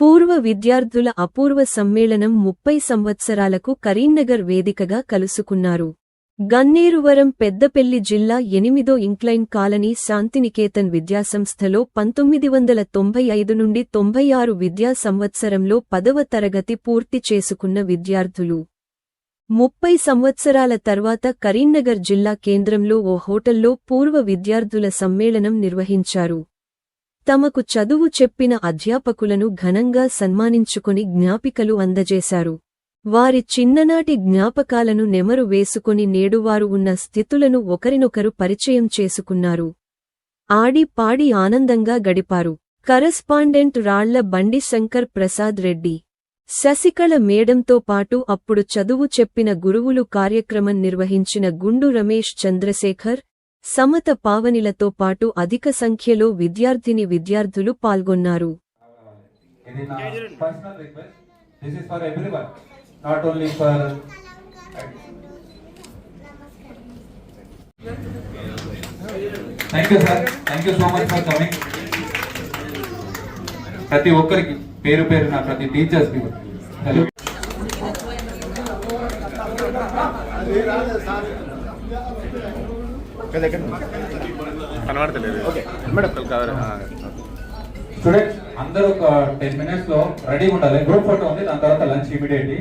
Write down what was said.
పూర్వ విద్యార్థుల అపూర్వ సమ్మేళనం ముప్పై సంవత్సరాలకు కరీంనగర్ వేదికగా కలుసుకున్నారు. గన్నేరువరం పెద్దపెల్లి జిల్లా ఎనిమిదో ఇంక్లైన్ కాలనీ శాంతినికేతన్ విద్యాసంస్థలో పంతొమ్మిది వందల తొంభై ఐదు నుండి తొంభై ఆరు విద్యా సంవత్సరంలో పదవ తరగతి పూర్తి చేసుకున్న విద్యార్థులు. ముప్పై సంవత్సరాల తర్వాత కరీంనగర్ జిల్లా కేంద్రంలో ఓ హోటల్లో పూర్వ విద్యార్థుల సమ్మేళనం నిర్వహించారు. తమకు చదువు చెప్పిన అధ్యాపకులను ఘనంగా సన్మానించుకుని జ్ఞాపికలు అందజేశారు. వారి చిన్ననాటి జ్ఞాపకాలను నెమరు వేసుకుని నేడువారు ఉన్న స్థితులను ఒకరినొకరు పరిచయం చేసుకున్నారు. ఆడి పాడి ఆనందంగా గడిపారు. కరస్పాండెంట్ రాళ్ళ బండి శంకర్ ప్రసాద్ రెడ్డి. శశికళ మేడంతో పాటు అప్పుడు చదువు చెప్పిన గురువులు కార్యక్రమం నిర్వహించిన గుండు రమేష్ చంద్రశేఖర్ సమత పావనిలతో పాటు అధిక సంఖ్యలో విద్యార్థిని విద్యార్థులు పాల్గొన్నారు. ఇది నా personal request this is for everyone not only for thank you sir. Madam. Students అందరూ ఒక టెన్ మినిట్స్లో రెడీ ఉండాలి. గ్రూప్ ఫోటో ఉంది దాని తర్వాత లంచ్ ఇమీడియట్లీ.